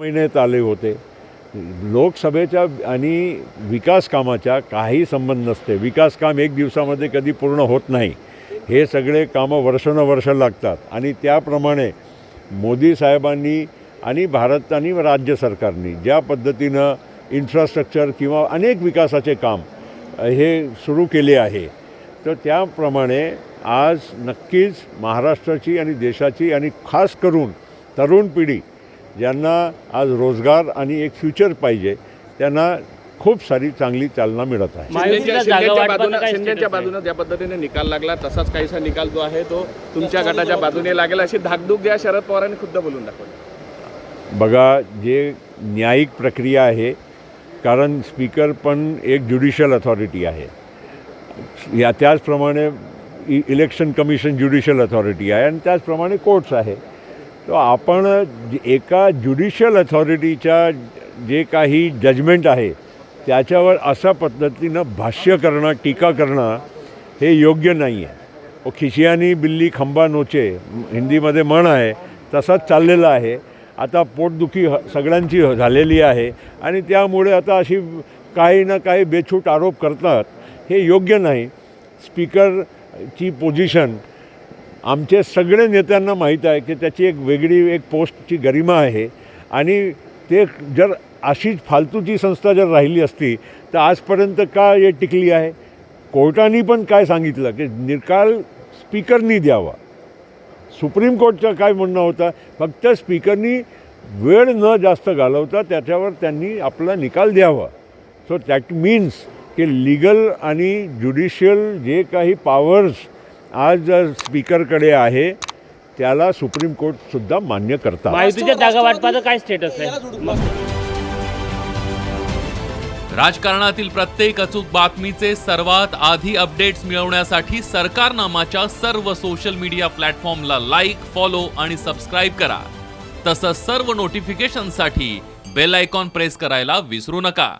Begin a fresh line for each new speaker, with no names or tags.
महिन्यात आले होते. लोकसभेच्या आणि विकास कामाच्या काही संबंध नसते. विकास काम एक दिवसामध्ये कधी पूर्ण होत नाही. हे सगळे कामं वर्षानुवर्ष लागतात. आणि त्याप्रमाणे मोदी साहेबांनी आणि भारत आणि राज्य सरकारनी ज्या पद्धतीनं इन्फ्रास्ट्रक्चर किंवा अनेक विकासाचे काम हे सुरू केले आहे तर त्याप्रमाणे आज नक्कीच महाराष्ट्राची आणि देशाची आणि खास करून तरुण पिढी ज्यांना आज रोजगार आणि एक फ्युचर पाहिजे त्यांना खूप सारी चांगली चालना मिळत आहे.
शिंदेच्या बाजूनं ज्या पद्धतीने निकाल लागला तसाच काहीसा निकाल जो आहे तो तुमच्या गटाच्या बाजूने लागेल. अशी धाकधूक या शरद पवारांनी खुद्द बोलून दाखवली.
बघा जे न्यायिक प्रक्रिया आहे कारण स्पीकर पण एक ज्युडिशियल अथॉरिटी आहे. या त्याचप्रमाणे e election commission judicial authority आहे आणि त्याचप्रमाणे कोर्ट्स आहे. तो आपण एका ज्युडिशियल अथॉरिटीच्या जे काही जजमेंट आहे त्याच्यावर अशा पद्धतीनं भाष्य करणं टीका करणं हे योग्य नाही आहे ओ खिशियानी बिल्ली खंबा नोचे हिंदीमध्ये म्हण आहे तसाच चाललेला आहे. आता पोटदुखी ह- सगळ्यांची झालेली आहे आणि त्यामुळे आता अशी काही ना काही बेछूट आरोप करतात हे योग्य नाही. स्पीकरची पोझिशन आमचे सगळे नेत्यांना माहीत आहे की त्याची एक वेगळी एक पोस्टची गरिमा आहे. आणि ते जर अशीच फालतूची संस्था जर राहिली असती तर आजपर्यंत का हे टिकली आहे? कोर्टाने पण काय सांगितलं की निकाल स्पीकरनी द्यावा. सुप्रीम कोर्टचं काय म्हणणं होतं? फक्त स्पीकरनी वेळ न जास्त घालवता त्याच्यावर त्यांनी आपला निकाल द्यावा. सो दॅट मीन्स की लिगल आणि ज्युडिशियल जे काही पॉवर्स आज जर स्पीकरकडे आहे त्याला सुप्रीम कोर्टसुद्धा मान्य करतात.
जागा वाटपाचं काय स्टेटस आहे?
राजकारणातील प्रत्येक अचूक बातमीचे सर्वात आधी अपडेट्स मिळवण्यासाठी सरकारनामाच्या सर्व सोशल मीडिया प्लॅटफॉर्मला लाईक फॉलो आणि सबस्क्राईब करा. तसंच सर्व नोटिफिकेशनसाठी बेल आयकॉन प्रेस करायला विसरू नका.